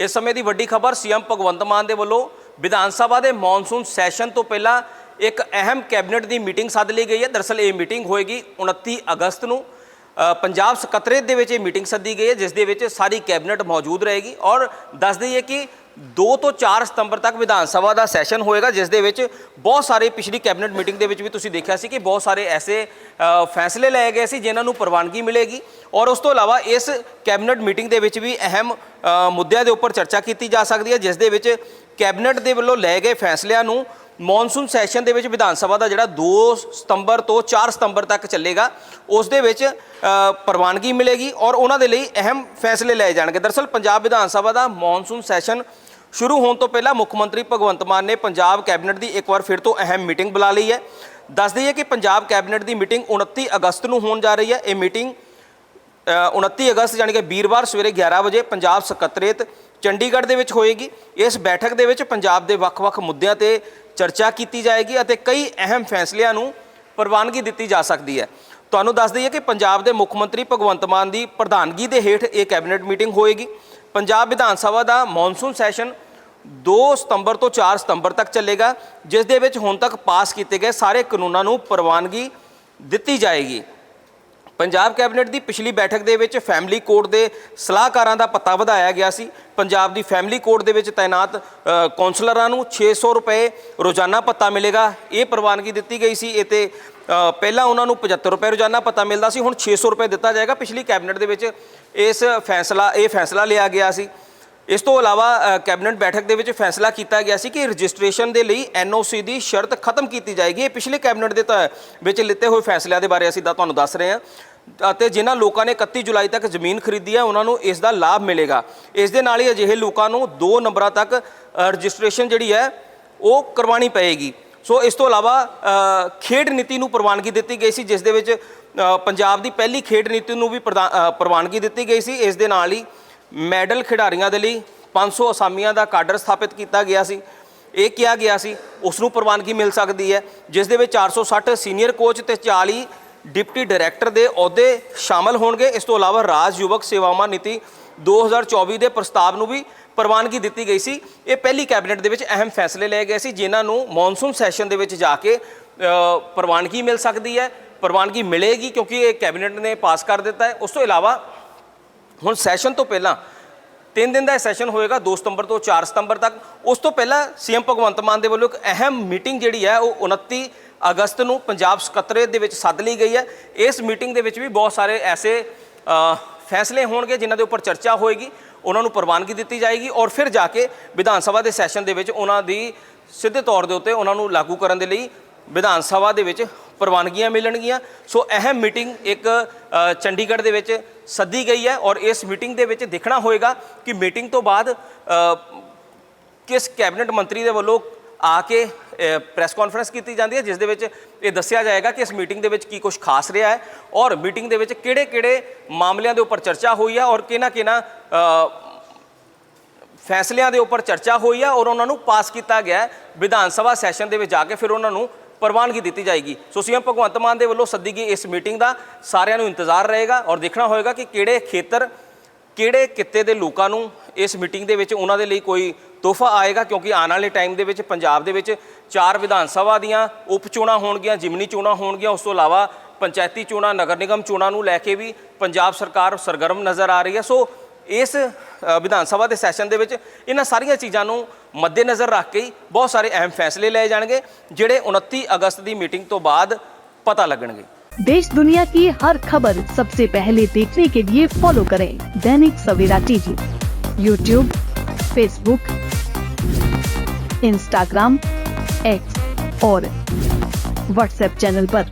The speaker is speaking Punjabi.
ਇਸ ਸਮੇਂ ਦੀ ਵੱਡੀ ਖਬਰ ਸੀਐਮ ਭਗਵੰਤ ਮਾਨ ਦੇ ਵੱਲੋਂ ਵਿਧਾਨ ਸਭਾ ਦੇ ਮੌਨਸੂਨ ਸੈਸ਼ਨ ਤੋਂ ਪਹਿਲਾਂ ਇੱਕ ਅਹਿਮ ਕੈਬਨਿਟ ਦੀ ਮੀਟਿੰਗ ਸੱਦ ਲਈ ਗਈ ਹੈ। ਦਰਅਸਲ ਇਹ ਮੀਟਿੰਗ ਹੋਏਗੀ 29 ਅਗਸਤ ਨੂੰ। ਪੰਜਾਬ ਸਕੱਤਰੇਤ ਦੇ ਵਿੱਚ ਇਹ ਮੀਟਿੰਗ ਸੱਦੀ ਗਈ ਹੈ, ਜਿਸ ਦੇ ਵਿੱਚ ਸਾਰੀ ਕੈਬਨਿਟ ਮੌਜੂਦ ਰਹੇਗੀ ਔਰ ਦੱਸ ਦਈਏ ਕਿ 2 ਤੋਂ 4 ਸਤੰਬਰ ਤੱਕ ਵਿਧਾਨ ਸਭਾ ਦਾ ਸੈਸ਼ਨ ਹੋਏਗਾ, ਜਿਸ ਦੇ ਵਿੱਚ ਬਹੁਤ ਸਾਰੇ ਪਿਛਲੀ ਕੈਬਨਿਟ ਮੀਟਿੰਗ ਦੇ ਵਿੱਚ ਵੀ ਤੁਸੀਂ ਦੇਖਿਆ ਸੀ ਕਿ ਬਹੁਤ ਸਾਰੇ ਐਸੇ ਫੈਸਲੇ ਲਏ ਗਏ ਸੀ ਜਿਨ੍ਹਾਂ ਨੂੰ ਪ੍ਰਵਾਨਗੀ ਮਿਲੇਗੀ ਔਰ ਉਸ ਤੋਂ ਇਲਾਵਾ ਇਸ ਕੈਬਨਿਟ ਮੀਟਿੰਗ ਦੇ ਵਿੱਚ ਵੀ ਅਹਿਮ ਮੁੱਦਿਆਂ ਦੇ ਉੱਪਰ ਚਰਚਾ ਕੀਤੀ ਜਾ ਸਕਦੀ ਹੈ, ਜਿਸ ਦੇ ਵਿੱਚ ਕੈਬਨਿਟ ਦੇ ਵੱਲੋਂ ਲਏ ਗਏ ਫੈਸਲਿਆਂ ਨੂੰ ਮੌਨਸੂਨ ਸੈਸ਼ਨ ਦੇ ਵਿੱਚ ਵਿਧਾਨ ਸਭਾ ਦਾ ਜਿਹੜਾ 2 ਸਤੰਬਰ ਤੋਂ 4 ਸਤੰਬਰ ਤੱਕ ਚੱਲੇਗਾ, ਉਸ ਦੇ ਵਿੱਚ ਪ੍ਰਵਾਨਗੀ ਮਿਲੇਗੀ ਔਰ ਉਹਨਾਂ ਦੇ ਲਈ ਅਹਿਮ ਫੈਸਲੇ ਲਏ ਜਾਣਗੇ। ਦਰਅਸਲ ਪੰਜਾਬ ਵਿਧਾਨ ਸਭਾ ਦਾ ਮੌਨਸੂਨ ਸੈਸ਼ਨ ਸ਼ੁਰੂ ਹੋਣ ਤੋਂ ਪਹਿਲਾਂ ਮੁੱਖ ਮੰਤਰੀ ਭਗਵੰਤ ਮਾਨ ਨੇ ਪੰਜਾਬ ਕੈਬਨਿਟ ਦੀ ਇੱਕ ਵਾਰ ਫਿਰ ਤੋਂ ਅਹਿਮ ਮੀਟਿੰਗ ਬੁਲਾ ਲਈ ਹੈ। ਦੱਸ ਦਈਏ ਕਿ ਪੰਜਾਬ ਕੈਬਨਿਟ ਦੀ ਮੀਟਿੰਗ 29 ਅਗਸਤ ਨੂੰ ਹੋਣ ਜਾ ਰਹੀ ਹੈ। ਇਹ ਮੀਟਿੰਗ 29 ਅਗਸਤ ਯਾਨੀ ਕਿ ਵੀਰਵਾਰ ਸਵੇਰੇ 11 ਵਜੇ ਪੰਜਾਬ ਸਕੱਤਰੇਤ ਚੰਡੀਗੜ੍ਹ ਦੇ ਵਿੱਚ ਹੋਏਗੀ। ਇਸ ਬੈਠਕ ਦੇ ਵਿੱਚ ਪੰਜਾਬ ਦੇ ਵੱਖ-ਵੱਖ ਮੁੱਦਿਆਂ ਤੇ ਚਰਚਾ ਕੀਤੀ ਜਾਏਗੀ ਅਤੇ ਕਈ ਅਹਿਮ ਫੈਸਲਿਆਂ ਨੂੰ ਪ੍ਰਵਾਨਗੀ ਦਿੱਤੀ ਜਾ ਸਕਦੀ ਹੈ। ਤੁਹਾਨੂੰ ਦੱਸ ਦਈਏ ਕਿ ਪੰਜਾਬ ਦੇ ਮੁੱਖ ਮੰਤਰੀ ਭਗਵੰਤ ਮਾਨ ਦੀ ਪ੍ਰਧਾਨਗੀ ਦੇ ਹੇਠ ਇਹ ਕੈਬਨਿਟ ਮੀਟਿੰਗ ਹੋਏਗੀ। ਪੰਜਾਬ ਵਿਧਾਨ ਸਭਾ ਦਾ ਮੌਨਸੂਨ ਸੈਸ਼ਨ 2 ਸਤੰਬਰ ਤੋਂ 4 ਸਤੰਬਰ ਤੱਕ ਚੱਲੇਗਾ, ਜਿਸ ਦੇ ਵਿੱਚ ਹੁਣ ਤੱਕ ਪਾਸ ਕੀਤੇ ਗਏ ਸਾਰੇ ਕਾਨੂੰਨਾਂ ਨੂੰ ਪ੍ਰਵਾਨਗੀ ਦਿੱਤੀ ਜਾਏਗੀ। ਪੰਜਾਬ ਕੈਬਨਿਟ ਦੀ ਪਿਛਲੀ ਬੈਠਕ ਦੇ ਵਿੱਚ ਫੈਮਿਲੀ ਕੋਰਟ ਦੇ ਸਲਾਹਕਾਰਾਂ ਦਾ ਪਤਾ ਵਧਾਇਆ ਗਿਆ ਸੀ। ਪੰਜਾਬ ਦੀ ਫੈਮਿਲੀ ਕੋਰਟ ਦੇ ਵਿੱਚ ਤਾਇਨਾਤ ਅ, ਕੌਂਸਲਰਾਂ ਨੂੰ 600 ਰੁਪਏ ਰੋਜ਼ਾਨਾ ਭੱਤਾ ਮਿਲੇਗਾ। ਇਹ ਪ੍ਰਵਾਨਗੀ ਦਿੱਤੀ ਗਈ ਸੀ। ਇਹ ਤੇ ਪਹਿਲਾਂ ਉਹਨਾਂ ਨੂੰ 75 ਰੁਪਏ ਰੋਜ਼ਾਨਾ ਭੱਤਾ ਮਿਲਦਾ ਸੀ। ਹੁਣ 600 ਰੁਪਏ ਦਿੱਤਾ ਜਾਏਗਾ। ਪਿਛਲੀ ਕੈਬਨਿਟ ਦੇ ਵਿੱਚ ਇਸ ਫੈਸਲਾ ਇਹ ਫੈਸਲਾ ਲਿਆ ਗਿਆ ਸੀ। ਇਸ ਤੋਂ ਇਲਾਵਾ ਕੈਬਨਿਟ ਬੈਠਕ ਦੇ ਵਿੱਚ ਫੈਸਲਾ ਕੀਤਾ ਗਿਆ ਸੀ ਕਿ ਰਜਿਸਟ੍ਰੇਸ਼ਨ ਦੇ ਲਈ ਐਨਓਸੀ ਦੀ ਸ਼ਰਤ ਖਤਮ ਕੀਤੀ ਜਾਏਗੀ। ਇਹ ਪਿਛਲੇ ਕੈਬਨਿਟ ਦੇ ਤਾਂ ਵਿੱਚ ਲਿੱਤੇ ਹੋਏ ਫੈਸਲਿਆਂ ਦੇ ਬਾਰੇ ਅਸੀਂ ਤਾਂ ਤੁਹਾਨੂੰ ਦੱਸ ਰਹੇ ਹਾਂ। ਅਤੇ ਜਿਨ੍ਹਾਂ ਲੋਕਾਂ ਨੇ 31 ਜੁਲਾਈ ਤੱਕ ਜ਼ਮੀਨ ਖਰੀਦੀ ਹੈ ਉਹਨਾਂ ਨੂੰ ਇਸ ਦਾ ਲਾਭ ਮਿਲੇਗਾ। ਇਸ ਦੇ ਨਾਲ ਹੀ ਅਜਿਹੇ ਲੋਕਾਂ ਨੂੰ 2 ਨੰਬਰਾਂ ਤੱਕ ਅ, ਰਜਿਸਟ੍ਰੇਸ਼ਨ ਜਿਹੜੀ ਹੈ ਉਹ ਕਰਵਾਉਣੀ ਪਏਗੀ। ਸੋ ਇਸ ਤੋਂ ਇਲਾਵਾ ਖੇਡ ਨੀਤੀ ਨੂੰ ਪ੍ਰਵਾਨਗੀ ਦਿੱਤੀ ਗਈ ਸੀ ਜਿਸ ਦੇ ਵਿੱਚ ਪੰਜਾਬ ਦੀ ਪਹਿਲੀ ਖੇਡ ਨੀਤੀ ਨੂੰ ਵੀ ਪ੍ਰਦਾ- ਪ੍ਰਵਾਨਗੀ ਦਿੱਤੀ ਗਈ ਸੀ। ਇਸ ਦੇ ਨਾਲ ਹੀ ਮੈਡਲ ਖਿਡਾਰੀਆਂ ਦੇ ਲਈ 500 ਅਸਾਮੀਆਂ ਦਾ ਕਾਡਰ ਸਥਾਪਿਤ ਕੀਤਾ ਗਿਆ ਸੀ। ਇਹ ਕਿਹਾ ਗਿਆ ਸੀ, ਉਸ ਨੂੰ ਪ੍ਰਵਾਨਗੀ ਮਿਲ ਸਕਦੀ ਹੈ, ਜਿਸ ਦੇ ਵਿੱਚ 460 ਸੀਨੀਅਰ ਕੋਚ ਤੇ 40 ਡਿਪਟੀ ਡਾਇਰੈਕਟਰ ਦੇ ਅਹੁਦੇ ਸ਼ਾਮਲ ਹੋਣਗੇ। ਇਸ ਤੋਂ ਇਲਾਵਾ ਰਾਜ ਯੁਵਕ ਸੇਵਾਵਾਂ ਨੀਤੀ 2024 ਦੇ ਪ੍ਰਸਤਾਵ ਨੂੰ ਵੀ ਪ੍ਰਵਾਨਗੀ ਦਿੱਤੀ ਗਈ ਸੀ। ਇਹ ਪਹਿਲੀ ਕੈਬਨਿਟ ਦੇ ਵਿੱਚ ਅਹਿਮ ਫੈਸਲੇ ਲਏ ਗਏ ਸੀ, ਜਿਨ੍ਹਾਂ ਨੂੰ ਮੌਨਸੂਨ ਸੈਸ਼ਨ ਦੇ ਵਿੱਚ ਜਾ ਕੇ ਪ੍ਰਵਾਨਗੀ ਮਿਲ ਸਕਦੀ ਹੈ। ਪ੍ਰਵਾਨਗੀ ਮਿਲੇਗੀ ਕਿਉਂਕਿ ਇਹ ਕੈਬਨਿਟ ਨੇ ਪਾਸ ਕਰ ਦਿੱਤਾ ਹੈ। ਉਸ ਤੋਂ ਇਲਾਵਾ ਹੁਣ ਸੈਸ਼ਨ ਤੋਂ ਪਹਿਲਾਂ 3 ਦਿਨ ਦਾ ਇਹ ਸੈਸ਼ਨ ਹੋਏਗਾ 2 ਸਤੰਬਰ ਤੋਂ 4 ਸਤੰਬਰ ਤੱਕ। ਉਸ ਤੋਂ ਪਹਿਲਾਂ ਸੀਐਮ ਭਗਵੰਤ ਮਾਨ ਦੇ ਵੱਲੋਂ ਇੱਕ ਅਹਿਮ ਮੀਟਿੰਗ ਜਿਹੜੀ ਹੈ, ਉਹ 29 ਅਗਸਤ ਨੂੰ ਪੰਜਾਬ ਸਕੱਤਰੇਤ ਦੇ ਵਿੱਚ ਸੱਦ ਲਈ ਗਈ ਹੈ। ਇਸ ਮੀਟਿੰਗ ਦੇ ਵਿੱਚ ਵੀ ਬਹੁਤ ਸਾਰੇ ਐਸੇ ਫੈਸਲੇ ਹੋਣਗੇ ਜਿਨ੍ਹਾਂ ਦੇ ਉੱਪਰ ਚਰਚਾ ਹੋਏਗੀ, ਉਹਨਾਂ ਨੂੰ ਪ੍ਰਵਾਨਗੀ ਦਿੱਤੀ ਜਾਏਗੀ ਔਰ ਫਿਰ ਜਾ ਕੇ ਵਿਧਾਨ ਸਭਾ ਦੇ ਸੈਸ਼ਨ ਦੇ ਵਿੱਚ ਉਹਨਾਂ ਦੀ ਸਿੱਧੇ ਤੌਰ ਦੇ ਉੱਤੇ ਉਹਨਾਂ ਨੂੰ ਲਾਗੂ ਕਰਨ ਦੇ ਲਈ ਵਿਧਾਨ ਸਭਾ ਦੇ ਵਿੱਚ ਪ੍ਰਵਾਨਗੀਆਂ ਮਿਲਣਗੀਆਂ। ਸੋ ਅਹਿਮ ਮੀਟਿੰਗ ਇੱਕ ਚੰਡੀਗੜ੍ਹ ਦੇ ਵਿੱਚ ਸੱਦੀ ਗਈ ਹੈ ਔਰ ਇਸ ਮੀਟਿੰਗ ਦੇ ਵਿੱਚ ਦੇਖਣਾ ਹੋਏਗਾ ਕਿ ਮੀਟਿੰਗ ਤੋਂ ਬਾਅਦ ਕਿਸ ਕੈਬਨਿਟ ਮੰਤਰੀ ਦੇ ਵੱਲੋਂ ਆ ਕੇ ਪ੍ਰੈਸ ਕਾਨਫਰੰਸ ਕੀਤੀ ਜਾਂਦੀ ਹੈ, ਜਿਸ ਦੇ ਵਿੱਚ ਇਹ ਦੱਸਿਆ ਜਾਏਗਾ ਕਿ ਇਸ ਮੀਟਿੰਗ ਦੇ ਵਿੱਚ ਕੀ ਕੁਝ ਖਾਸ ਰਿਹਾ ਹੈ ਔਰ ਮੀਟਿੰਗ ਦੇ ਵਿੱਚ ਕਿਹੜੇ-ਕਿਹੜੇ ਮਾਮਲਿਆਂ ਦੇ ਉੱਪਰ ਚਰਚਾ ਹੋਈ ਹੈ ਔਰ ਕਿਹਨਾਂ-ਕਿਹਨਾਂ ਫੈਸਲਿਆਂ ਦੇ ਉੱਪਰ ਚਰਚਾ ਹੋਈ ਹੈ ਔਰ ਉਹਨਾਂ ਨੂੰ ਪਾਸ ਕੀਤਾ ਗਿਆ ਵਿਧਾਨ ਸਭਾ ਸੈਸ਼ਨ ਦੇ ਵਿੱਚ ਜਾ ਕੇ ਫਿਰ ਉਹਨਾਂ ਨੂੰ ਪ੍ਰਵਾਨਗੀ ਦਿੱਤੀ ਜਾਏਗੀ। ਸੋ ਸੀਐਮ ਭਗਵੰਤ ਮਾਨ ਦੇ ਵੱਲੋਂ ਸੱਦੀ ਗਈ ਇਸ ਮੀਟਿੰਗ ਦਾ। ਸਾਰਿਆਂ ਨੂੰ ਇੰਤਜ਼ਾਰ ਰਹੇਗਾ ਔਰ ਦੇਖਣਾ ਹੋਏਗਾ ਕਿ ਕਿਹੜੇ ਖੇਤਰ, ਕਿਹੜੇ ਕਿੱਤੇ ਦੇ ਲੋਕਾਂ ਨੂੰ ਇਸ ਮੀਟਿੰਗ ਦੇ ਵਿੱਚ ਉਹਨਾਂ ਦੇ ਲਈ ਕੋਈ ਤੋਹਫਾ ਆਏਗਾ, ਕਿਉਂਕਿ ਆਉਣ ਵਾਲੇ ਟਾਈਮ ਦੇ ਵਿੱਚ ਪੰਜਾਬ ਦੇ ਵਿੱਚ ਚਾਰ ਵਿਧਾਨ ਸਭਾ ਦੀਆਂ ਉਪ ਚੋਣਾਂ ਹੋਣਗੀਆਂ, ਜਿਮਨੀ ਚੋਣਾਂ ਹੋਣਗੀਆਂ, ਉਸ ਤੋਂ ਇਲਾਵਾ ਪੰਚਾਇਤੀ ਚੋਣਾਂ, ਨਗਰ ਨਿਗਮ ਚੋਣਾਂ ਨੂੰ ਲੈ ਕੇ ਵੀ ਪੰਜਾਬ ਸਰਕਾਰ ਸਰਗਰਮ ਨਜ਼ਰ ਆ ਰਹੀ ਹੈ। ਸੋ ਇਸ ਅ, ਵਿਧਾਨ ਸਭਾ ਦੇ ਸੈਸ਼ਨ ਦੇ ਵਿੱਚ ਇਹਨਾਂ ਸਾਰੀਆਂ ਚੀਜ਼ਾਂ ਨੂੰ ਮੱਦੇਨਜ਼ਰ ਰੱਖ ਕੇ ਹੀ ਬਹੁਤ ਸਾਰੇ ਅਹਿਮ ਫੈਸਲੇ ਲਏ ਜਾਣਗੇ ਜਿਹੜੇ 29 ਅਗਸਤ ਦੀ ਮੀਟਿੰਗ ਤੋਂ ਬਾਅਦ ਪਤਾ ਲੱਗਣਗੇ देश दुनिया की हर खबर सबसे पहले देखने के लिए फॉलो करें Dainik Savera TV YouTube Facebook Instagram X और व्हाट्सएप चैनल पर।